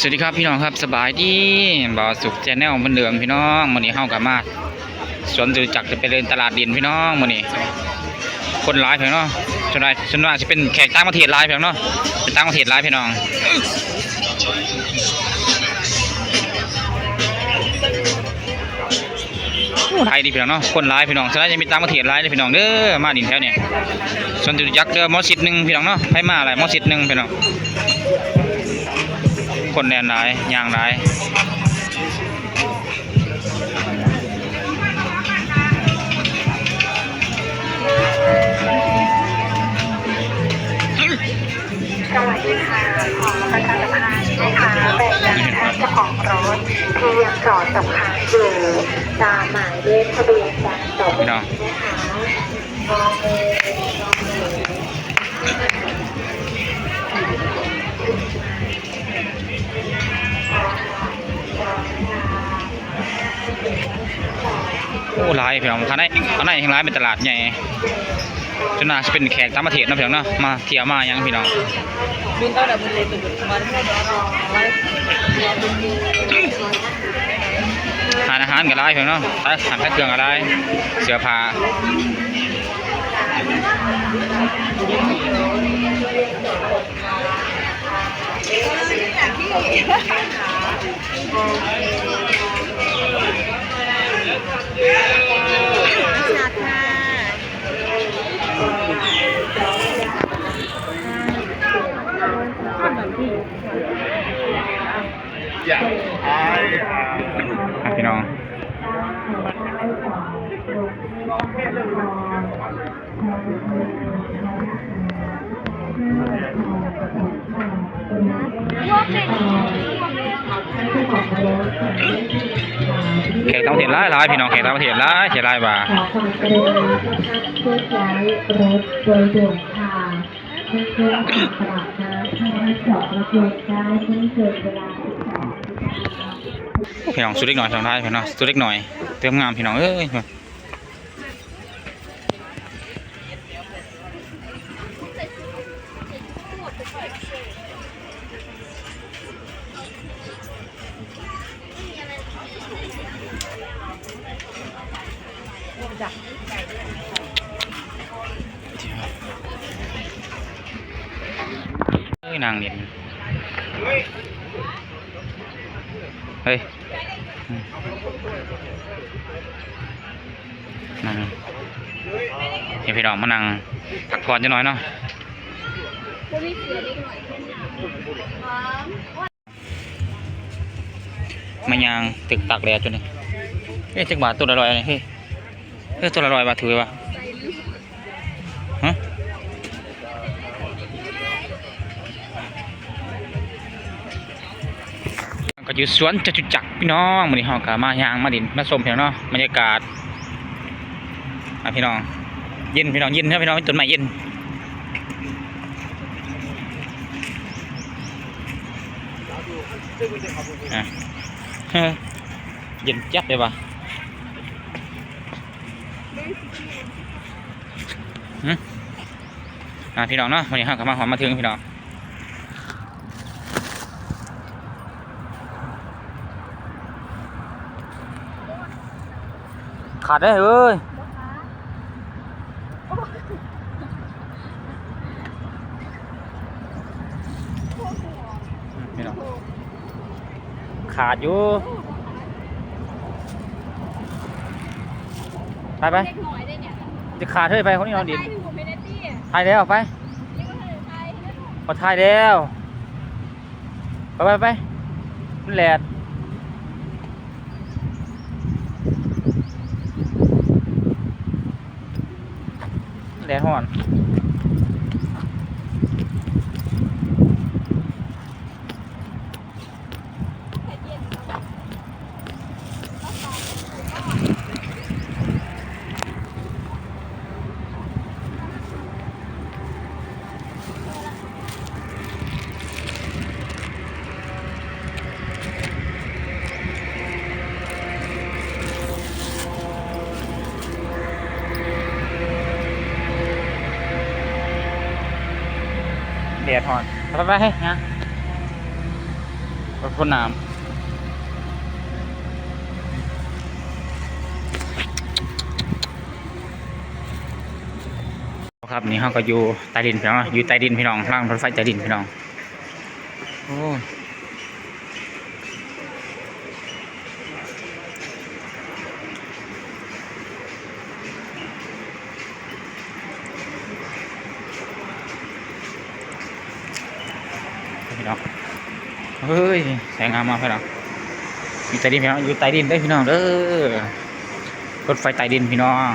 สวัสดีครับพี่น้องครับสบายดีบ่าวสุขแชนแนลเหมือนเดิมพี่น้องมื้อนี้เฮากับมาสวนจตุจักรจะไปเดินตลาดดินพี่น้องมื้อนี้ คนหลายพี่น้องส่วนใหญ่ส่วนมาจะเป็นแขกต่างประเทศหลายพี่น้องเป็นต่างประเทศหลายพี่น้องโอ้หลายดีพี่น้องเนาะคนหลายพี่น้องส่วนใหญ่จะมีต่างประเทศหลายเลยพี่น้องเด้อมาดินแถวเนี่ยสวนจตุจักรเด้อมอสิดหนึ่งพี่น้องเนาะให้มาอะไรมอสิดหนึ่งพี่น้อง คนแนนหลายย่างหลายสวัสดีค่ะขอประชาสัมพันธ์นะคะเป็นะคะเจ้าของรถที่ยังจอดตกค้าอยู่ตามหมายเลขทะเบียนการต่อไม่ต้องนะคะ โอ้หลายพี่น้องข้างในข้างในแห่งร้ายเป็นตลาดใหญ่จนน่าจะเป็นแขกต่างประเทศนะพี่น้องเนาะมาเที่ยวมาหยังพี่น้องทานอาหารก็หลายพี่น้องเนาะอาหารแค่เครื่องก็หลายเสื้อผ้า อะพี่น้องแขกต่างประเทศหลายหลายพี่น้องแขกต่างประเทศหลายเสียหลายว่า ขอความกรุณานะคะเคลื่อนย้ายรถโดยด่วนค่ะ เพื่อเคลื่อนผ่านตลาดน้ำทางให้จอดรถยนต์ได้ไม่เกินเวลา12พี่น้องสุดเล็กหน่อยทางท้ายพี่น้องสุดเล็กหน่อย เติมงามพี่น้องเอ้ยเอ้ นางเนี่ยเฮ้ยนั่งเดี๋ยวพี่น้องมานั่งพักผ่อนจะน้อยเนาะมายางตึกตักเลยจนนี่เอ๊ะจักบาทตัวละร้อยเฮ้ยเฮ้ยตัวละร้อยบาทถือวะ ก็อยู่สวนจตุจักรพี่น้องมื้อนี้เฮาก็มายางมาดินมาชมพี่น้องเนาะบรรยากาศอะพี่น้อง เย็นพี่น้องเย็นครับพี่น้องต้นไม้เย็นเย็นจัดเลยว่ะหืมอะพี่น้องเนาะวันนี้เฮาก็มาหอมมาถึงพี่น้อง ขาดได้เอ้ยนี่เนาะขาดอยู่ไปไปเล็กน้อยได้เนี่ยจะขาดเฮ้ยไปคนนี้นอนดินใช่อยู่เมเนตี้อะถ่ายแล้วไปนี่ก็คือใช่พอถ่ายแล้ว ไปไปไปมันแหลด แแดดหอนไปไปให้นะรถพ่นน้ำครับนี่เขาก็อยู่ใต้ดินพี่น้องอยู่ใต้ดินพี่น้องล่างรถไฟใต้ดินพี่น้องโอ้ น้องเฮ้ยแสงงามมากพี่น้องอยู่ใต้ดินพี่น้องอยู่ใต้ดินได้พี่น้องเด้อรถไฟใต้ดินพี่น้อง